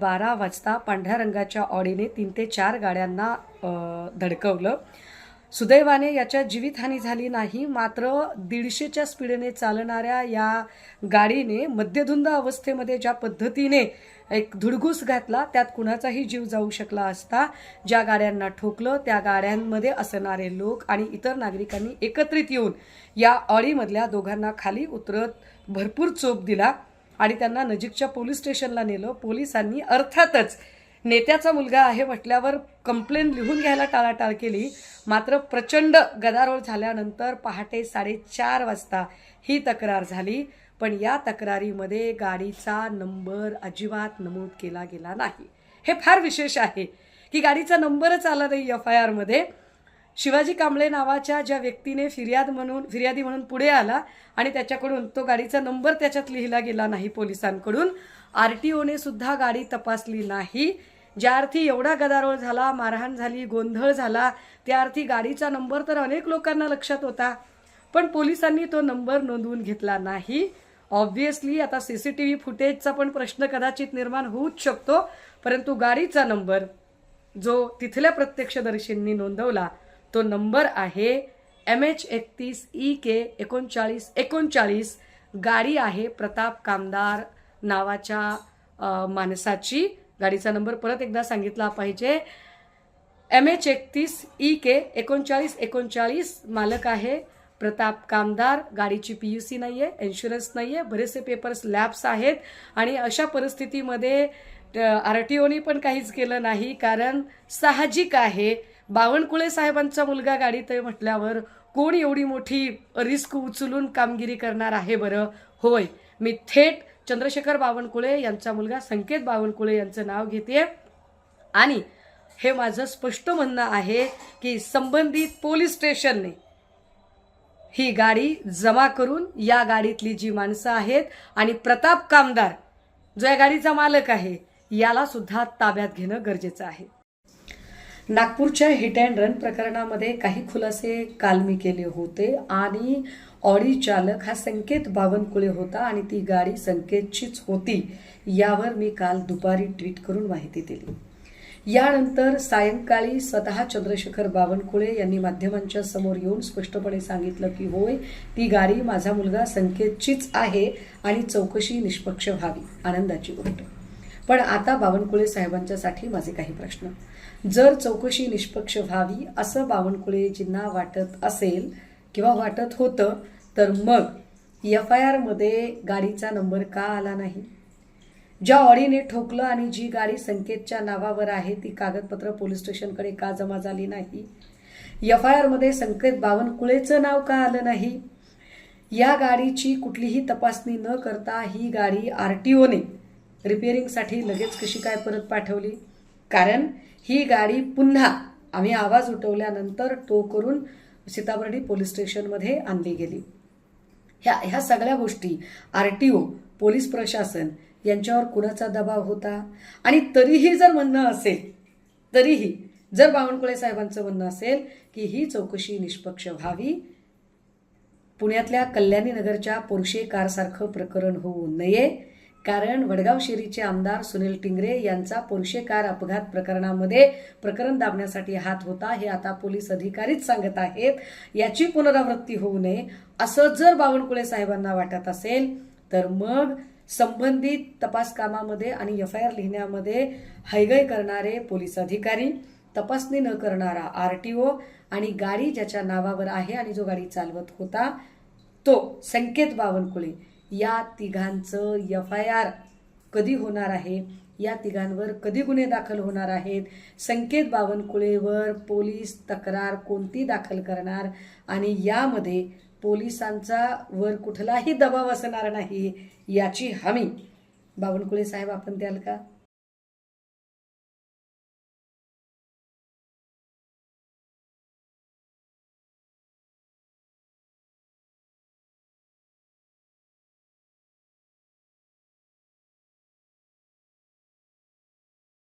बारा वाजता पांढऱ्या रंगाच्या ऑडीने तीन ते चार गाड्यांना धडकवलं. सुदैवाने याच्यात जीवितहानी झाली नाही मात्र दीडशेच्या स्पीडने चालणाऱ्या या गाडीने मध्यधुंद अवस्थेमध्ये ज्या पद्धतीने एक धुडगूस घातला त्यात कुणाचाही जीव जाऊ शकला असता ज्या गाड्यांना ठोकलं त्या गाड्यांमध्ये असणारे लोक आणि इतर नागरिकांनी एकत्रित येऊन या ऑडीमधल्या दोघांना खाली उतरत भरपूर चोप दिला. आणि त्यांना नजीकच्या पोलीस स्टेशनला नेलं. पोलिसांनी अर्थातच नेत्याचा मुलगा आहे म्हटल्यावर कंप्लेन लिहून घ्यायला टाळाटाळ केली. मात्र प्रचंड गदारोळ झाल्यानंतर पहाटे साडेचार वाजता ही तक्रार झाली. पण या तक्रारीमध्ये गाडीचा नंबर अजिबात नमूद केला गेला नाही. हे फार विशेष आहे की गाडीचा नंबरच आला नाही एफ आय आरमध्ये शिवाजी कांबळे नावाच्या ज्या व्यक्तीने फिर्याद म्हणून फिर्यादी म्हणून पुढे आला आणि त्याच्याकडून तो गाडीचा नंबर त्याच्यात लिहिला गेला नाही पोलिसांकडून आर टी ओने सुद्धा गाडी तपासली नाही. ज्या अर्थी एवढा गदारोळ झाला मारहाण झाली गोंधळ झाला त्या अर्थी गाडीचा नंबर तर अनेक लोकांना लक्षात होता पण पोलिसांनी तो नंबर नोंदवून घेतला नाही. ऑब्व्हियसली आता सी सी टी व्ही फुटेजचा पण प्रश्न कदाचित निर्माण होऊच शकतो परंतु गाडीचा नंबर जो तिथल्या प्रत्यक्षदर्शींनी नोंदवला तो नंबर आहे एम एच एकतीस ई के एकोणचाळीस एकोणचाळीस. गाडी आहे प्रताप कामदार नावाच्या माणसाची. गाडीचा नंबर परत एकदा सांगितला पाहिजे. एम एच एकतीस ई के एकोणचाळीस एकोणचाळीस. मालक आहे प्रताप कामदार. गाडीची पी यू सी नाही आहे इन्शुरन्स नाही आहे बरेचसे पेपर्स लॅब्स आहेत. आणि अशा परिस्थितीमध्ये आर टी ओनी पण काहीच केलं नाही कारण साहजिक आहे. बावनकुळे साहेबांचा मुलगा गाडीत आहे म्हटल्यावर कोण एवढी मोठी रिस्क उचलून कामगिरी करणार आहे बरं? होय मी थेट चंद्रशेखर बावनकुळे यांचा मुलगा संकेत बावनकुळे यांचं नाव घेते आणि हे माझं स्पष्ट म्हणणं आहे की संबंधित पोलीस स्टेशनने ही गाडी जमा करून या गाडीतली जी माणसं आहेत आणि प्रताप कामदार जो या गाडीचा मालक आहे याला सुद्धा ताब्यात घेणं गरजेचं आहे. नागपूरच्या हिट अँड रन प्रकरणामध्ये काही खुलासे काल मी केले होते आणि ऑडी चालक हा संकेत बावनकुळे होता आणि ती गाडी संकेतचीच होती यावर मी काल दुपारी ट्विट करून माहिती दिली. यानंतर सायंकाळी स्वतः चंद्रशेखर बावनकुळे यांनी माध्यमांच्या समोर येऊन स्पष्टपणे सांगितलं की होय ती गाडी माझा मुलगा संकेतचीच आहे आणि चौकशी निष्पक्ष व्हावी आनंदाची गोष्ट. पण आता बावनकुळे साहेबांच्यासाठी माझे काही प्रश्न. जर चौकशी निष्पक्ष व्हावी असं बावनकुळेजींना वाटत असेल किंवा वाटत होतं तर मग एफ आय आरमध्ये गाडीचा नंबर का आला नाही? ज्या ऑडीने ठोकलं आणि जी गाडी संकेतच्या नावावर आहे ती कागदपत्र पोलीस स्टेशनकडे का जमा झाली नाही? एफ आय आरमध्ये संकेत बावनकुळेचं नाव का आलं नाही? या गाडीची कुठलीही तपासणी न करता ही गाडी आर टी ओने रिपेअरिंगसाठी लगेच कशी काय परत पाठवली? कारण ही गाडी पुन्हा आम्ही आवाज उठवल्यानंतर टो करून सीताबर्डी पोलीस स्टेशनमध्ये आणली गेली. ह्या ह्या सगळ्या गोष्टी आर टी ओ पोलीस प्रशासन यांच्यावर कुणाचा दबाव होता? आणि तरीही जर म्हणणं असेल तरीही जर बावनकुळे साहेबांचं म्हणणं असेल की ही चौकशी निष्पक्ष व्हावी पुण्यातल्या कल्याणीनगरच्या पोर्शे कारसारखं प्रकरण होऊ नये कारण वडगाव शेरीचे आमदार सुनील टिंगरे यांचा पोर्शे कार अपघात प्रकरणामध्ये प्रकरण दाबण्यासाठी हात होता हे आता पोलीस अधिकारीच सांगत आहेत. याची पुनरावृत्ती होऊ नये असं जर बावनकुळे साहेबांना वाटत असेल तर मग संबंधित तपास कामामध्ये आणि एफ आय आर लिहिण्यामध्ये हैगय करणारे पोलीस अधिकारी तपासणी न करणारा आर टी ओ आणि गाडी ज्याच्या नावावर आहे आणि जो गाडी चालवत होता तो संकेत बावनकुळे. या तिघांचं एफ आय आर कधी होणार आहे? या तिघांवर कधी गुन्हे दाखल होणार आहेत? संकेत बावनकुळेवर पोलीस तक्रार कोणती दाखल करणार? आणि यामध्ये पोलिसांचा वर कुठलाही दबाव असणार नाही याची हमी. बावनकुळे साहेब आपण द्याल का?